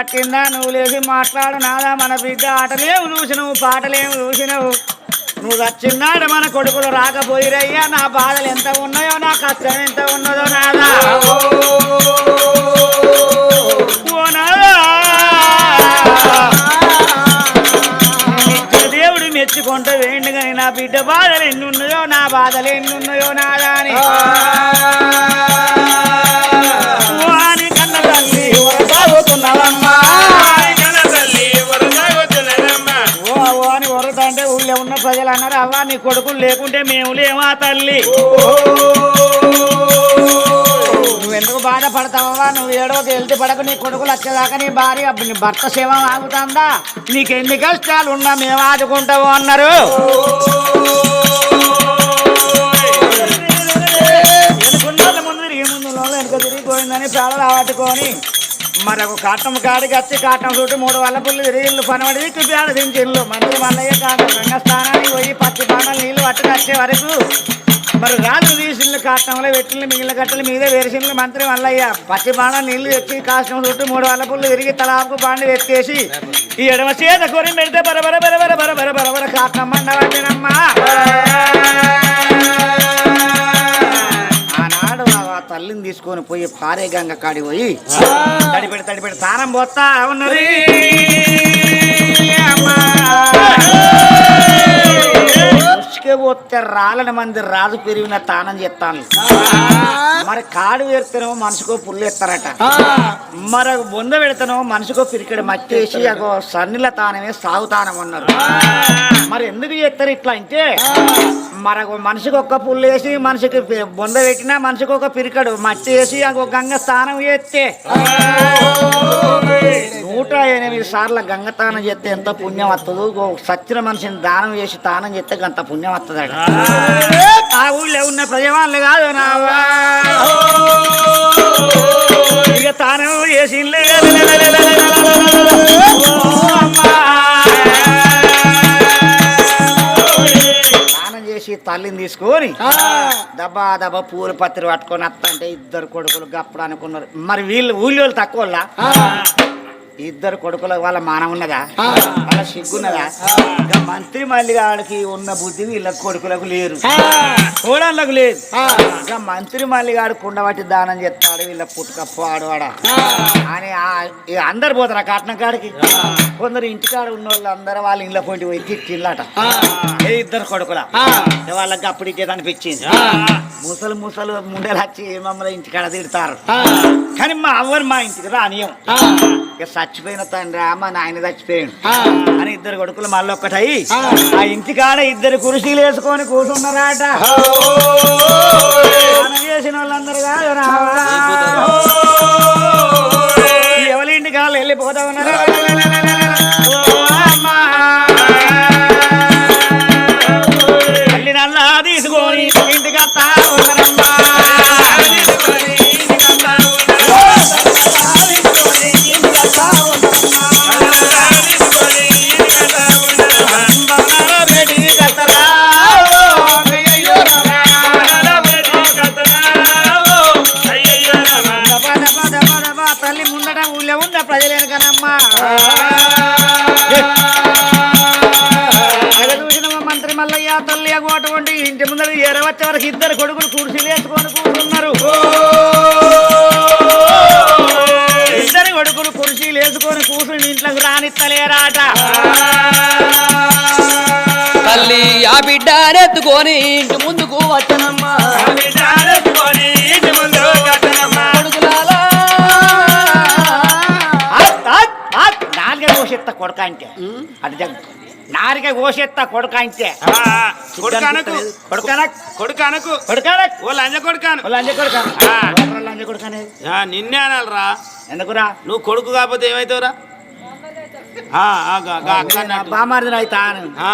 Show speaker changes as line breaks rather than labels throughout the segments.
పట్టిందా? నువ్వు లేచి మాట్లాడు నాదా మన బిడ్డ ఆటలేము చూసినవు పాటలేము చూసినవు. నువ్వు వచ్చిన్నాడు మన కొడుకులు రాకపోయిరయ్యా నా బాధలు ఎంత ఉన్నాయో నా కష్టం ఎంత ఉన్నదో నాదా. నాదా నిత్య దేవుడు మెచ్చుకుంటూ వేయండి కానీ నా బిడ్డ బాధలు ఎన్ని ఉన్నాయో నా బాధలు ఎన్ని నీ కొడుకులు లేకుంటే మేము లేమా తల్లి నువ్వు ఎందుకు బాధపడతావా నువ్వు ఏడవకి వెళ్తే పడకు నీ కొడుకులు వచ్చేదాకా నీ భార్య నీ భర్త సేవ ఆగుతుందా నీకు ఎన్ని కష్టాలు ఉన్నా మేము ఆదుకుంటాము అన్నారు వెనుకున్నోళ్ళ ముందు తిరిగి ముందు వెనుక తిరిగిపోయిందని ప్రాణాలు ఆవట్టుకొని మరొక కాటం కాడికి వచ్చి కాటం చుట్టూ మూడు వల్ల పుల్లు తిరిగిళ్ళు ఇల్లు పనబడి దిక్కు దించిళ్ళు మంత్రి మల్లయ్య కాటం రంగస్థానానికి పోయి పచ్చి బాణాలు నీళ్ళు పట్టుకు వచ్చే వరకు మరి రాజు తీసిళ్ళు కాటంలో పెట్టిన మిగిలిన కట్టలు మీదే వేరిసిళ్ళు మంత్రి మల్లయ్య. పచ్చి బాణాలు నీళ్ళు ఎక్కి కాష్టం చుట్టూ మూడు వల్ల పుల్లు తిరిగి తలాపు బాండి ఎత్తేసి ఈ ఎడమ చేత కొరి పెడితే బరబర బరబర బరబర బరబర కాటం మండవచ్చినమ్మా. తల్లిని తీసుకొని పోయి పారే గంగ కాడి పోయి తడిపెడి తడిపెడి తానం పోతా ఉన్నది. ఉసుకే పోతే రాలని మంది రాజు పెరిగిన తానం చెప్తాను మరి కాడు వేస్తేనేమో మనసుకో పుల్లు ఎత్తారట మరి బొంద పెడతానేమో మనసుకో పిరికెడు మట్టేసి అగో సన్నిల తానమే సాగుతానం అన్నారు మరి ఎందుకు చేస్తారు ఇట్లా అంటే మరి మనిషికి ఒక్క పుల్లు వేసి మనిషికి బొంద పెట్టినా మనిషికి ఒక పిరికడు మట్టి వేసి ఒక గంగ స్నానం చేస్తే నూట ఎనిమిది సార్లు గంగ తానం చేస్తే ఎంత పుణ్యం వస్తుందో సచ్చిన మనిషిని దానం చేసి తానం చేస్తే అంత పుణ్యం వస్తుందట ఆ ఊళ్ళో ఉన్న ప్రజవాళ్ళు కాదు నావా ఇక తానం చేసి చేసి తల్లిని తీసుకొని దబ్బా దబ్బా పూల పత్రి పట్టుకొని అత్త అంటే ఇద్దరు కొడుకులు గప్పుడు అనుకున్నారు. మరి వీళ్ళు ఊళ్ళో తక్కువ? ఇద్దరు కొడుకుల వాళ్ళ మానం ఉన్నదా? వాళ్ళ సిగ్గున్నదా? ఇంకా మంత్రి మల్లి గారికి ఉన్న బుద్ధి వీళ్ళ కొడుకులకు లేరు కోడళ్ళకు లేదు. ఇంకా మంత్రి మల్లి గాడు కుండబట్టి దానం చేస్తాడు వీళ్ళ పుట్టుక పాడువాడ అని అందరు పోతారు ఆ కట్నం కాడికి. కొందరు ఇంటికాడ ఉన్న వాళ్ళు అందరూ వాళ్ళ ఇళ్ళ పోటీ పోయి తిట్టిల్లట. ఏ ఇద్దరు కొడుకుల? వాళ్ళకి అప్పుడు ఇచ్చేది అనిపించింది. ముసలు ముసలు ముండలు వచ్చి మమ్మల్ని ఇంటికాడ తిడతారు. కానీ మా అవ్వరు మా ఇంటికి రానియం. ఇక చచ్చిపోయిన తండ్రి మా నాయన చచ్చిపోయాడు. అని ఇద్దరు కొడుకులు మళ్ళీ ఒక్కటై ఆ. ఇంటికాడ ఇద్దరు కుర్చీలు వేసుకొని కూర్చున్నారట. చేసిన వాళ్ళందరూ కాదు రావా. ఎడవచ్చే వరకు ఇద్దరు కొడుకులు కుర్చీలు వేసుకొని కూర్చున్నారు. ఇద్దరు కొడుకులు కుర్చీలు వేసుకొని కూర్చుని ఇంట్లోకి రానిస్తలేరాట
తల్లి ఆ బిడ్డ ఎత్తుకొని ఇంటి ముందుకు వచ్చనమ్మా.
కోసెత్త కొడక అంటే. అది జగ్ నారిక కోసెత్త కొడక అంటే.
కొడుకనకు.
కొడుకనక్.
కొడుకనకు.
కొడుకనక్.
ఓ లంజ కొడుకాను.
లంజ కొడుక.
ఆ.
లంజ కొడుక అనేది
ఆ, నిన్నే అనాలరా.
ఎందుకురా?
నువ్వు కొడుకు కాకపోతే ఆ,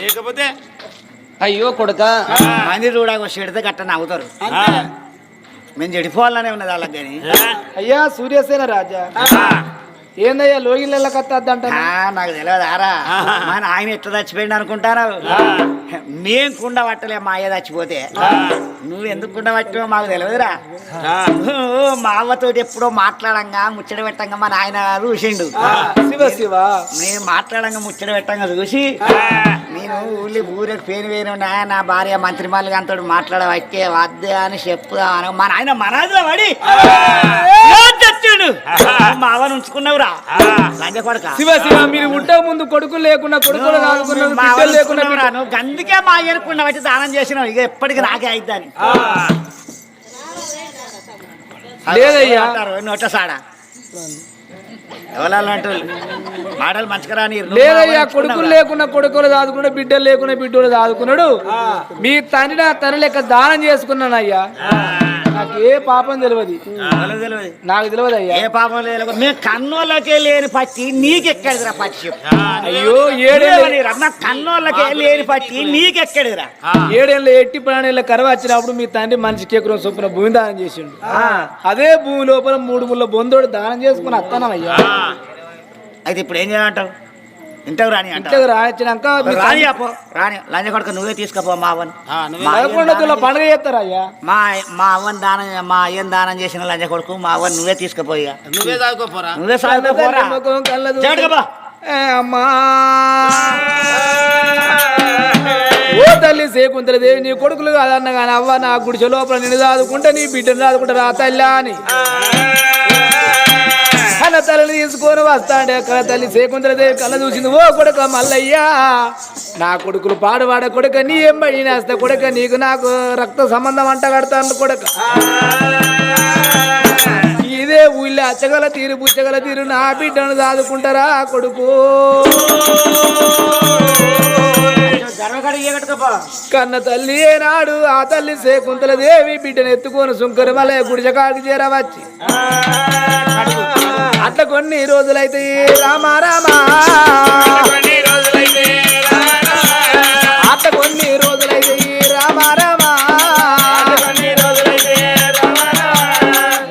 లేకపోతే?
అయ్యో కొడుక.
మంది చూడక చెడితే గట్ట నవ్వుతారు.
ఆ,
మేము చెడిపోవాలనే ఉన్నది వాళ్ళకి కానీ.
అయ్యా సూర్యసేన రాజా. ఏందయ్యా లోగిళ్ళ కత్తద్దంట
ఆ, నాకు తెలియదు ఆరా. మన ఆయన ఎట్లా చచ్చిపోయింది అనుకుంటారా? మేం కుండ పట్టలే మా అయ్య చచ్చిపోతే. నువ్వు ఎందుకు కుండ పట్టావో మాకు తెలియదురా మా అవ్వతోటి ఎప్పుడో మాట్లాడంగా ముచ్చట పెట్టంగా మా నాయన చూసిండు.
శివ శివ.
నేను మాట్లాడంగా ముచ్చట పెట్టంగా చూసి నేను ఊళ్ళో ఊరికి పేరు వేరు నా భార్య మంత్రి మల్లిగా అంతడు మాట్లాడ వచ్చే వద్దే అని చెప్పుదా అని మా నాయన మనాదిలో పడి చచ్చాడు మా అవ్వను ఉంచుకున్నావురా.
శివ శివ మీరు ఉంటే ముందు కొడుకులు లేకుండా కొడుకులు కాదుకున్నారు లేకుండా.
నువ్వు అందుకే మా ఎనుకుండా వచ్చి దానం చేసినావు. ఇక ఎప్పటికి నాకే అయిద్దని.
లేదయ్యా.
నోట సాడా? ఎవరంటూ మాటలు మంచిగా
లేదయ్యా కొడుకులు లేకుండా కొడుకులు దాదుకున్నాడు బిడ్డలు లేకుండా బిడ్డలు దాదుకున్నాడు మీ తండ్రి నా తండ్రి లెక్క దానం చేసుకున్నాను అయ్యా నాకు ఏ పాపం తెలియదు నాకు తెలియదు అయ్యా.
ఏ పాపం లేదు మేము కన్నోళ్ళకే లేని పచ్చి నీకెక్కడిదిరా పచ్చి.
అయ్యో ఏడేళ్ళ
కన్నోళ్ళకే లేని పచ్చి నీకెక్కడిదిరా?
ఏడేళ్ళ ఎట్టి ప్రాణుల కరవ వచ్చినప్పుడు మీ తండ్రి మనిషికి ఎకరం చొప్పున భూమి దానం చేసిండు. అదే భూమి లోపల మూడు ముళ్ళ బొందోడు దానం చేసుకుని అత్తనయ్యా
అయితే ఇప్పుడు ఏం చేయాలంటావు? ఇంటకు రాని
రాయించినాక మీ
రాని అపో రాని లంజ కొడుకు నువ్వే తీసుకపో మా దానం
పండుగ చేస్తారా అయ్యా?
మా మా అవ్వని దానం మా అయ్యని దానం చేసిన లంజ కొడుకు మా అవ్వని నువ్వే తీసుకుపోయిగా
నువ్వే చదువుకోపోరా
నువ్వే సాగుతా పోరా.
ముఖం కళ్ళదు.
చెడుగా
ఏ అమ్మా. ఓ తల్లి సేకుంతల దేవి నీ కొడుకులు కాదన్న కానీ అవ్వ నా గుడిసె లోపల నిన్ను దాదుకుంటే నీ బిడ్డను దాదుకుంటే రా తల్లా అని. కళ్ళ తల్లిని తీసుకొని వస్తాండే. కళ్ళ తల్లి సేకుంతల దేవి కళ్ళ చూసింది ఓ కొడుక మల్లయ్యా నా కొడుకులు పాడువాడ కొడుక నీ ఏం బడి కొడుక నీకు నాకు రక్త సంబంధం అంట కడతాను కొడుక. ఇదే ఊళ్ళో అచ్చగల తీరు పుచ్చగల తీరు నా బిడ్డను దాదుకుంటారా కొడుకు? కన్న తల్లి ఏనాడు ఆ తల్లి శేకుంతల దేవి బిడ్డను ఎత్తుకొని సుంకర మలయ గుడిజకాడికి చేరవచ్చి. అట్లా కొన్ని రోజులైతే రామా రామా. అట్లా కొన్ని రోజులైతే రామా రామా.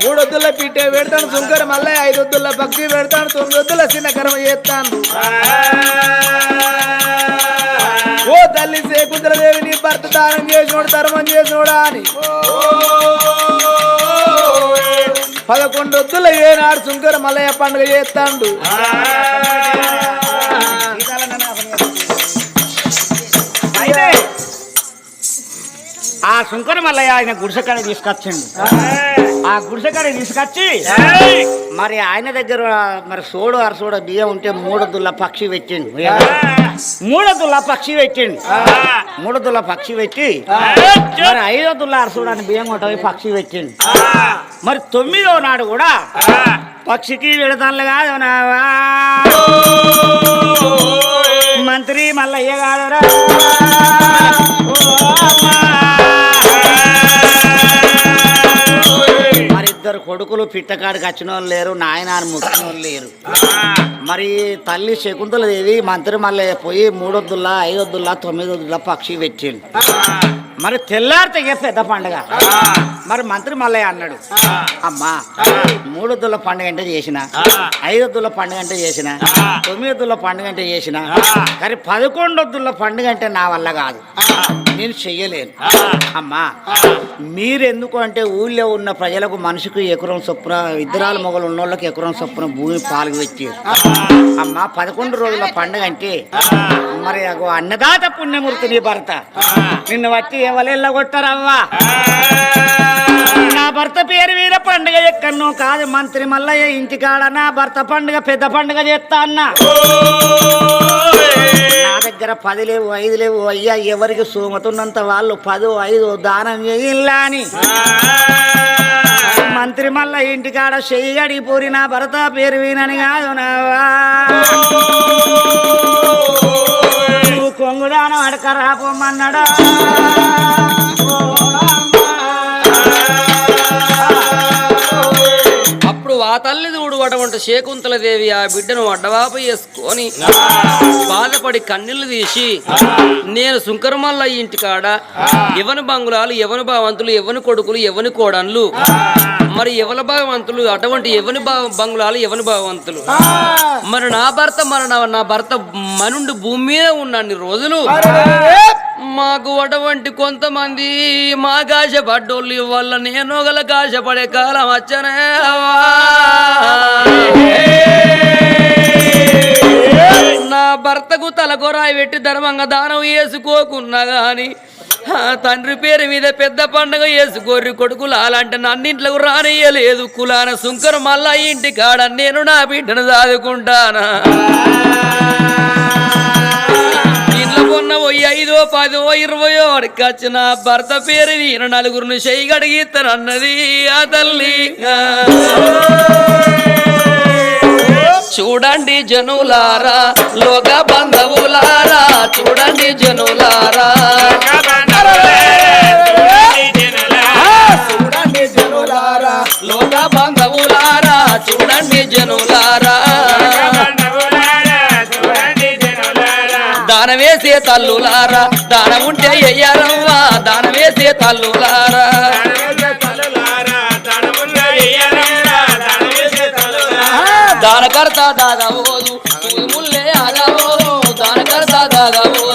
మూడొద్దుల పిట్టే పెడతాను సుంకర మళ్ళీ ఐదొద్దుల భక్తి పెడతాను తొమ్మిదొద్దుల చిన్న కర్మ చేస్తాను. ఓ తల్లి సేకుంతల దేవి నీ భర్త దానం చేసినోడు ధర్మం చేసినోడా అని. పదకొండొద్దుల ఏనాడు సుంకర మల్లయ్య పండుగ చేస్తాడు.
ఆ సుంకర మల్లయ్య ఆయన గుడిసెకాడ తీసుకొచ్చిండు. ఆ. గుడిసెకాడ తీసుకొచ్చి మరి ఆయన దగ్గర మరి సోడు అరసోడు బియ్యం ఉంటే మూడు దుల్ల పక్షి పెట్టిండు. మూడు దుల్ల పక్షి పెట్టిండు. మూడు దుల్ల పక్షి పెట్టి మరి ఐదో దుల్ల అరసోడు అని బియ్యం కొట్టవి పక్షి పెట్టిండు. మరి తొమ్మిదో నాడు కూడా పక్షికి విడతలు కాదు. మంత్రి మల్లయ్య కాదురా కొడుకులు పిట్టకాడికి వచ్చిన వాళ్ళు లేరు నాయనాన్ని ముక్కిన వాళ్ళు లేరు. మరి తల్లి శకుంతల దేవి మంత్రి మళ్ళీ పోయి మూడొద్దుల్లా ఐదొద్దుల్లా తొమ్మిదొద్దుల్లా పక్షి పెట్టిండు. మరి తెల్లారితే ఇక పెద్ద పండుగ. మరి మంత్రి మల్లయ్య అన్నాడు. అమ్మా మూడొద్దుల పండుగ అంటే చేసిన ఐదొద్దుల పండుగ అంటే చేసిన తొమ్మిదొద్దుల పండుగ అంటే చేసిన కానీ పదకొండొద్దుల పండుగ అంటే నా వల్ల కాదు. నేను చెయ్యలేను. అమ్మా మీరెందుకు అంటే ఊళ్ళో ఉన్న ప్రజలకు మనిషికి ఎకరం చొప్పున ఇద్దరాల మొగలు ఉన్న వాళ్ళకి ఎకరం చొప్పున భూమి పాలు పెట్టారు అమ్మా పదకొండు రోజుల పండుగ అంటే మరి అన్నదాత పుణ్యమూర్తి నీ భర్త. నిన్ను బట్టి ఎవరు కొట్టారవ్వా నా భర్త పేరు వీర పండుగ ఎక్కను కాదు మంత్రి మల్లయ్య ఇంటికాడ నా భర్త పండుగ పెద్ద పండుగ చేస్తా అన్నా. నా దగ్గర పది లేవు ఐదు లేవు అయ్యా ఎవరికి సోమతున్నంత వాళ్ళు పదో ఐదు దానం చేయిల్లా అని. మంత్రి మల్ల ఇంటికాడ చెయ్యి అడిగిపోరి నా భర్త పేరు వీనని కాదు నావా. కొంగుదానం అడక రాపోమన్నాడా
అప్పుడు తల్లి చూడు అటువంటి శేకుంతల దేవి ఆ బిడ్డను అడ్డవాప చేసుకొని బాధపడి కన్నీళ్ళు తీసి నేను సుంకరమల్ల ఇంటికాడ ఎవని బంగుళాలు ఎవని భావంతులు ఎవని కొడుకులు ఎవని కోడన్లు మరి ఎవల భాగవంతులు? అటువంటి ఎవని భావ బంగుళాలు ఎవని భాగవంతులు? మరి నా భర్త మరి నా- భర్త మనుండి భూమి మీద ఉన్నన్ని రోజులు. మాకు అటువంటి కొంతమంది మా కాశపడ్డోళ్ళు వల్ల నేను గల కాశపడే కాలం వచ్చనే నా భర్తకు తలకొరాయి పెట్టి ధర్మంగా దానం వేసుకోకున్నా గాని ఆ తండ్రి పేరు మీద పెద్ద పండగ వేసుకోర్రి కొడుకులు అలాంటి నన్నింట్లకు రానియలేదు కులాన సుంకర మళ్ళా ఇంటి కాడ నేను నా బిడ్డను సాదుకుంటానా ఇంట్లో కొన్న పోయి ఐదో పదో ఇరవయో వాడికి వచ్చిన భర్త పేరు నేను నలుగురిని చెయ్యి ఆ తల్లి. చూడండి జనులారా లోక బంధువులారా చూడండి జనులారా.
చూడండి జనులారా
లోక బంధువులారా చూడండి జనులారా. దానం తల్లులారా దానం ఉంటే ఎయ్యారవ్వా దానవేసే తల్లులారా. దానకర్త దాగబోదు ముల్లే ఆదా ఆగబోదు దానకర్త దాదా
అరే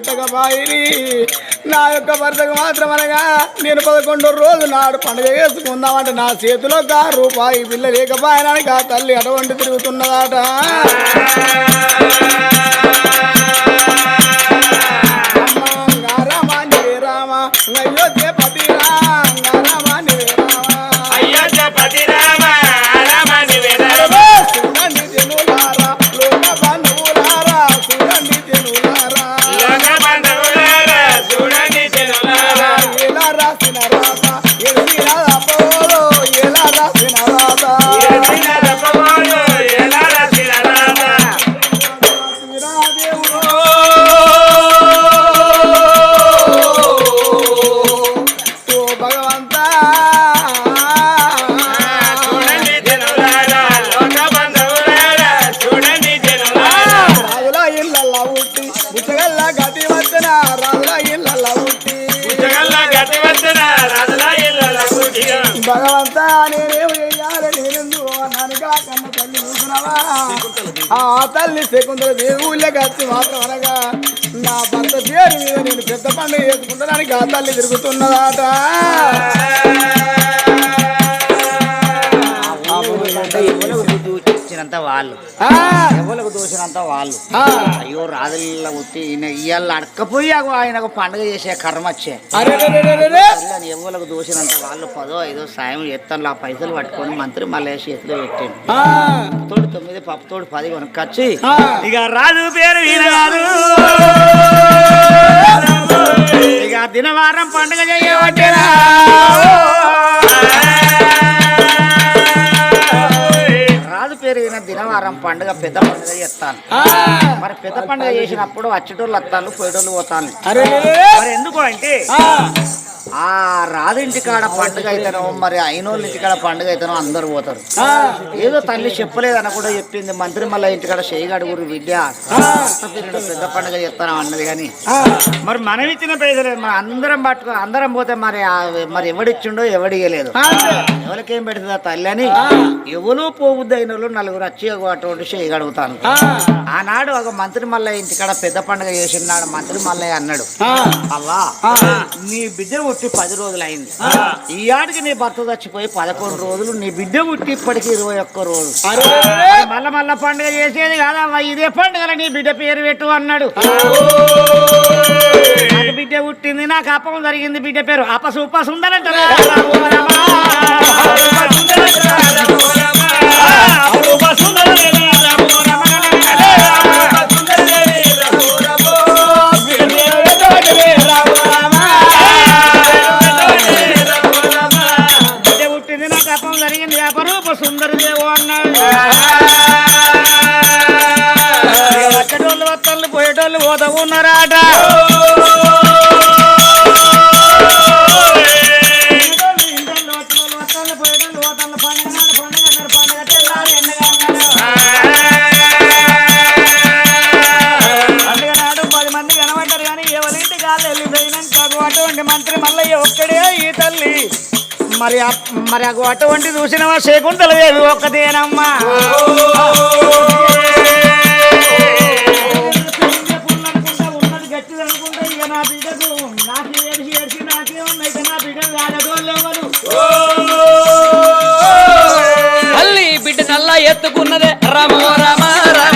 తల నా యొక్క భర్తకు మాత్రం అనగా నేను పదకొండు రోజు నాడు పండుగ చేసుకుందామంటే నా చేతిలో గా రూపాయి పిల్ల లేకపోయినానికి ఆ తల్లి అటువంటి తిరుగుతున్నదాట. అమ్మ ఆ తల్లి శకుంతల దేవుళ్ళ కాచి మాత్రం అనగా నా భర్త పేరు మీద నేను పెద్ద పండుగ చేసుకుంటానని ఆ తిరుగుతున్నదాట.
అంటే దూచినంత వాళ్ళు. ఎవరికి దోచినంత వాళ్ళు. అయ్యో రాజుల ఈయన ఇవాళ అడకపోయి ఆయనకు పండుగ చేసే కర్మ వచ్చే. ఎవరికి దోచినంత వాళ్ళు పదో ఐదో సాయం చేస్తాను ఆ పైసలు పట్టుకొని మంత్రి మళ్ళీ చేతిలో పెట్టాను. తోడు తొమ్మిది పప్పు తోడు పది కొనుక్కొచ్చి. ఇక రాజు పేరు వీరగారు ఇక దినవారం పండుగ చేయబట్టేరా రాజు పేరు విన దినవారం పండుగ పెద్ద పండుగ చేస్తాను. మరి పెద్ద పండుగ చేసినప్పుడు అచ్చటోళ్ళు వస్తాను పోయేటోళ్ళు పోతాను. మరి ఎందుకు అంటే
ఆ,
ఆ రాదింటి కాడ పండుగ అయితేనో మరి అయినోళ్ళ ఇంటికాడ పండుగ అయితేనో అందరు పోతారు. ఏదో తల్లి చెప్పలేదని కూడా చెప్పింది. మంత్రి మళ్ళీ ఇంటికాడ చేయగడుగురు విద్య పెద్ద పండుగ చెప్తాను అన్నది కానీ. మరి మనం ఇచ్చిన పైసలే మరి అందరం పట్టుకో అందరం పోతే మరి ఆ- మరి ఎవడిచ్చిండో ఎవడియలేదు ఎవరికేం పెడుతుందా తల్లి అని ఎవరు పోవద్దు అయిన వాళ్ళు నలుగురు వచ్చి అటువంటి చేయగలుగుతాను ఆనాడు ఒక మంత్రి మల్లయ్య ఇంటికాడ పెద్ద పండుగ చేసినాడు మంత్రి మల్లయ్య అన్నాడు. అవ్వా నీ బిడ్డ పుట్టి పది రోజులు అయింది ఈ ఆడికి నీ భర్త చచ్చిపోయి పదకొండు రోజులు నీ బిడ్డ పుట్టి ఇప్పటికి ఇరవై ఒక్క రోజు మళ్ళా మళ్ళా పండుగ చేసేది కాదవ్వా ఇదే పండుగ నీ బిడ్డ పేరు పెట్టు అన్నాడు నాకు బిడ్డ పుట్టింది నాకు అప్పం జరిగింది బిడ్డ పేరు అప సూప మరి నా బిడ్డలు రాజగోళ్ళు ఎవరు
తల్లి బిడ్డ నల్లా ఎత్తుకున్నదే రమో రమ రమ.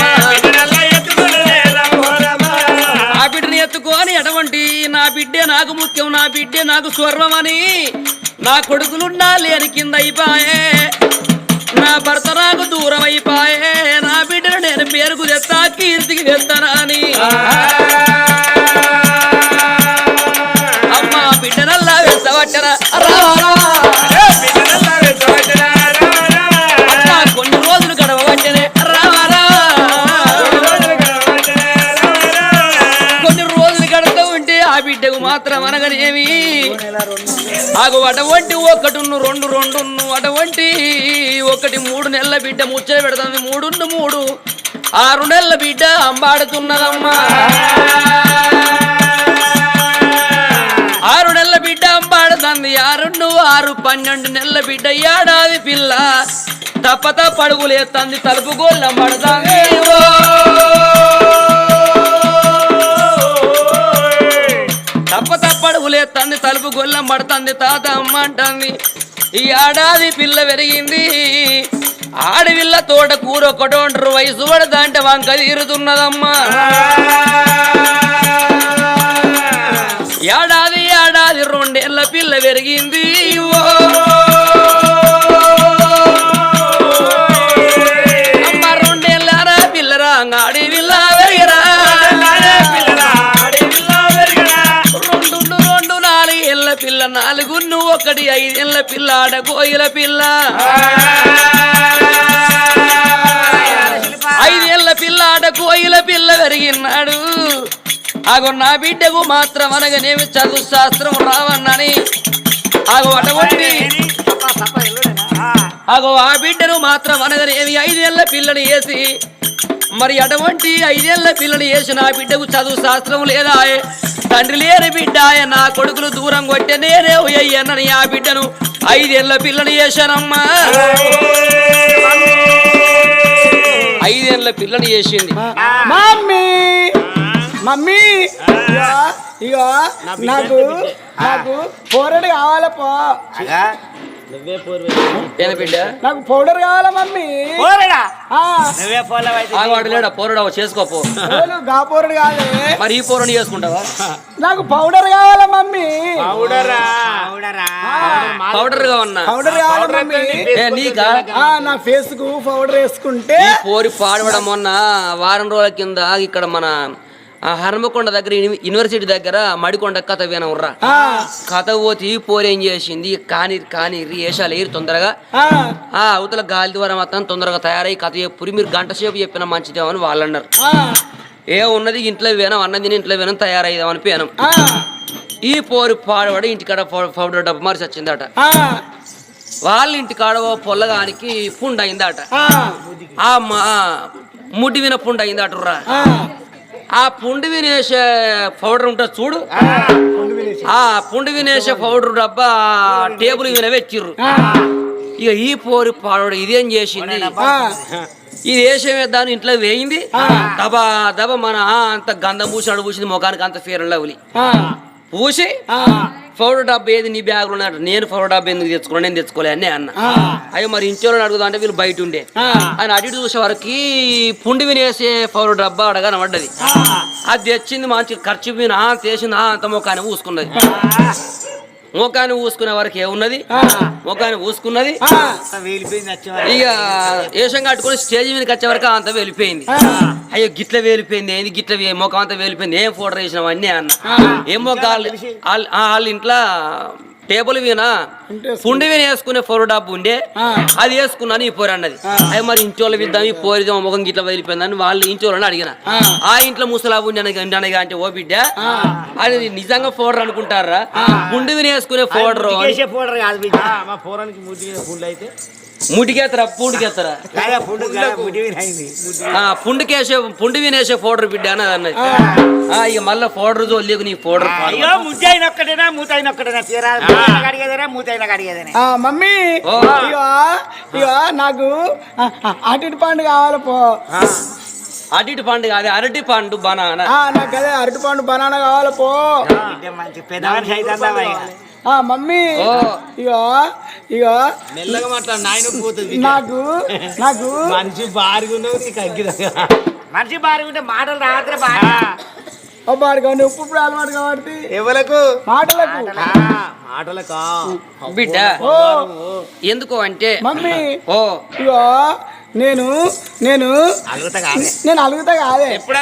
ఆ బిడ్డని ఎత్తుకొని అటువంటి నా బిడ్డే నాకు ముఖ్యం నా బిడ్డే నాకు స్వర్వం అని నా కొడుకులున్నా లేని కింద అయిపోయే. నా భర్త నాకు దూరం అయిపోయే. నా బిడ్డను నేను పేరుకు తెస్తా కీర్తికి తెస్తానా అని అమ్మా బిడ్డనల్లా వెచ్చవచ్చరా అటువంటి ఒకటున్ను రెండు రెండున్ను అటువంటి ఒకటి మూడు నెలల బిడ్డ ముచ్చట పెడుతుంది మూడున్ను మూడు ఆరు నెలల బిడ్డ అంబాడుతున్నదమ్మా. ఆరు నెలల బిడ్డ అంబాడుతుంది. ఆరున్ను ఆరు పన్నెండు నెలల బిడ్డ ఏడాది పిల్ల. తప్పత తప్ప ఎత్తంది తలుపు గోళ్ళ పడుతుంది తప్ప తప్ప తలుపు గొల్లం పడుతుంది తాత అమ్మ అంటుంది ఈ ఏడాది పిల్ల పెరిగింది. ఆడవిల్ల తోట కూర ఒకటి వయసు పడదంటే అంటే వంక తీరుతున్నదమ్మా. ఏడాది ఏడాది రెండేళ్ళ పిల్ల పెరిగింది. ఓ. గున్ను ఒకటి ఐదేళ్ళ పిల్ల ఆడ పిల్ల. ఐదేళ్ళ పిల్ల ఆడ కోయిల పిల్ల పెరిగినాడు. ఆగో నా బిడ్డకు మాత్రం అనగానేమి చదువు శాస్త్రం రావన్నని. ఆగో అటువంటి అగో ఆ బిడ్డను మాత్రం అనగానేమి ఐదేళ్ళ పిల్లని వేసి. మరి అటువంటి ఐదేళ్ళ పిల్లని వేసి నా బిడ్డకు చదువు శాస్త్రం లేదా తండ్రి లేని బిడ్డ నా కొడుకులు దూరం కొట్టే నేనే అయ్యన్నని ఆ బిడ్డను ఐదేళ్ళ పిల్లని వేశానమ్మా ఐదేళ్ళ పిల్లని చేసింది.
మమ్మీ మమ్మీ ఇగో, నాకు నాకు పౌడర్ కావాలా
బిడ్డ?
నాకు పౌడర్ కావాలా మమ్మీ?
పోరడా?
ఆ,
నువ్వే ఫోన్లో అయితే
ఆగవాడు లేడా? పోరడా చేసుకోపో
గా కాదే.
మరి ఈ పోరని చేసుకుంటావా?
నాకు పౌడర్ కావాలా మమ్మీ?
పౌడరా?
పౌడర్? గా ఉన్నా.
పౌడర్ కావాలా మమ్మీ?
ఏ నీకా?
ఆ, నా ఫేస్కు పౌడర్ వేసుకుంటే
ఈ పోరి పాడవడం మొన్న వారం రోజుల కింద ఇక్కడ మన ఆ హనుమకొండ దగ్గర యూని- యూనివర్సిటీ దగ్గర మడికొండ కథ వినవుర్రా కథ పోతే పోరు చేసింది? కాని కాని ఏషాలు ఏరి తొందరగా.
ఆ,
అవతల గాలి ద్వారా మొత్తం తొందరగా తయారై కథ చెప్పురి మీరు గంట సేపు చెప్పిన మంచిదేమని వాళ్ళు అన్నారు ఏ ఉన్నది ఇంట్లో వినం అన్నది ఇంట్లో వినం తయారైదామని పోయాను
ఆ.
ఈ పోరు పాడవాడు ఇంటికాడ పౌడర్ డబ్బు మరిచి వచ్చిందట. వాళ్ళ ఇంటికాడ ఓ పొల్లగానికి పుండు అయిందట
ఆ,
ముడ్డి విన పుండు అయిందట రా.
ఆ,
పుండు వినేసే పౌడర్ ఉంటుంది చూడు. ఆ పుండు వినేసే. పౌడర్ డబ్బా టేబుల్ మీద వెచ్చిర్రు. ఇక ఈ పోరు పాడవాడు ఇదేం చేసింది? ఇది వేసే దాని ఇంట్లో వేయింది. దబా దబా మన అంత గంధం పూసినాడు పూసింది ముఖానికి అంత ఫేర్ లవ్లీ పూసి పౌడర్ డబ్బా ఏది నీ బ్యాగ్లో ఉన్నాడు నేను పౌడర్ డబ్బా ఎందుకు తెచ్చుకున్నాను? నేను తెచ్చుకోలే అని అన్న. అయ్యో మరి ఇంట్లో అడుగుదా అంటే వీళ్ళు బయట ఉండే. ఆయన అటు చూసే వరకు పుండి వినేసే పౌడర్ డబ్బా అడగానే పడ్డది. అది తెచ్చింది మంచి ఖర్చు మీద చేసింది ఆ అంత ముఖాన్ని ఊసుకున్నది ముఖాన్ని ఊసుకునే వరకు ఏమున్నది? ముఖాన్ని ఊసుకున్నది? ఇక ఏషం కట్టుకొని స్టేజ్ మీదకి వచ్చే వరకు అంత వెళ్ళిపోయింది అయ్యో గిట్ల వేలిపోయింది ఏంది గిట్ల ముఖం అంతా వేలిపోయింది. ఏం ఫోటో వేసినావు అన్నీ అన్న. ఏం మొక్క వాళ్ళ ఇంట్లో టేబుల్ వీణ పుండి వీణ వేసుకునే ఫోర్ డబ్బు ఉండే. అది వేసుకున్నాను ఈ పోరు అన్నది. మరి ఇంటి వాళ్ళు విద్దాం ఈ పోరిదో ముఖం గిట్ల వదిలిపోయిందని వాళ్ళు ఇంటి వాళ్ళని అడిగిన. ఆ. ఇంట్లో ముసలాబు ఉండి అనగా- అంటే ఓ బిడ్డ అది నిజంగా ఫోడర్ అనుకుంటారా? పుండి వీణ వేసుకునే ఫోడర్
కాదు బిడ్డ.
మా పుండు అయితే.
ముడికెత్తరా పూడికెత్తరా?
కాదా పుండు కాదా, ముడి వినైంది
ఆ పుండుకేసే పుండు వినేసే పౌడర్ బిడ్డ అన్నది అన్నది. ఆ, ఇక మళ్ళీ పౌడర్ జోలికి నీ పౌడర్
అయ్యో ముద్ద అయిన ఒక్కటేనా మూత అయిన ఒక్కటేనా? తీరా మూత అయినా కడిగేదేనా
ఆ, మమ్మీ నాకు అటు పండు కావాలి పో.
అటు ఇటు పండు కాదు అరటి పండు బనానా.
ఆ, నాకు అదే అరటి పండు బనానా కావాలి పో.
మంచి పెద్ద
మమ్మీ
ఓ.
ఇగో ఇగో.
మెల్లగా మాట్లాడు నాయన పోతుంది.
నాకు నాకు
మనిషి నీకు అగ్గిదంగా
మనిషి బాగా ఉంటే మాటలు రాత్రి బాగా
అబ్బాడు కానీ ఉప్పు ఇప్పుడు అలవాటు కాబట్టి.
ఎవలకు?
మాటలకు.
మాటలకా?
బిడ్డ
ఓ
ఎందుకు అంటే
మమ్మీ.
ఓ.
ఇగో. నేను నేను
అలుగుతా కాదే.
నేను అలుగుతా కాదే.
ఎప్పుడు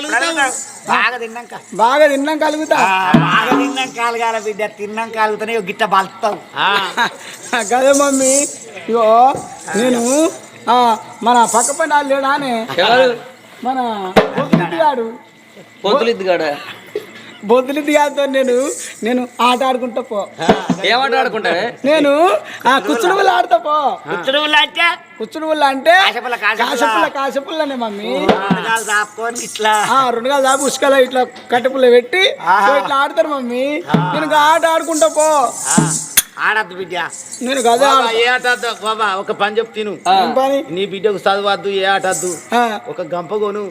బాగా తిన్నాక.
బాగా తిన్నాం కలుగుతా
బాగా తిన్నాక కాలుగాల బిడ్డ. తిన్నాక కాలుగుతానే ఇగో గిట్ట బలుతావు.
కదే మమ్మీ. ఇగో నేను ఆ, మన పక్క పని వాళ్ళు లేడానే. మన బొద్దులిద్దిగాడు
పొద్దులిద్దు కాడ
బొద్దులిద్దిగాడితో నేను నేను ఆట ఆడుకుంటా పో.
ఏమంట ఆడుకుంటావే
నేను ఆ కుచ్చుడు పుల్ల ఆడతా పో.
కుచ్చుడు అంటే
కుచ్చుడు పుల్ల అంటే.
కాశపుల్ల
కాశపుల్లనే మమ్మీ.
కాలు ఇట్లా.
ఆ రెండు కాదు దాపు ఉసుకల ఇట్లా కట్టెపుల్ల పెట్టి సో ఇట్లా ఆడతారు మమ్మీ. నేను ఇంకా ఆట ఆడుకుంటా పో.
ఆడద్దు బిడ్డ.
నేను.
ఏ ఆట ఆడద్దు? బాబా ఒక పని
ఏం పని?
నీ బిడ్డకు చదవద్దు ఏ ఆట వద్దు
ఆ,
ఒక గంప కొను.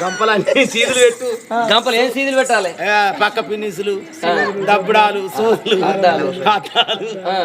గంపలన్నీ చీదులు పెట్టు.
గంపలు ఏం సీదులు పెట్టాలి?
పక్క పిన్నిసులు దబ్బడాలు సోదులు అద్దాలు.
ఆ.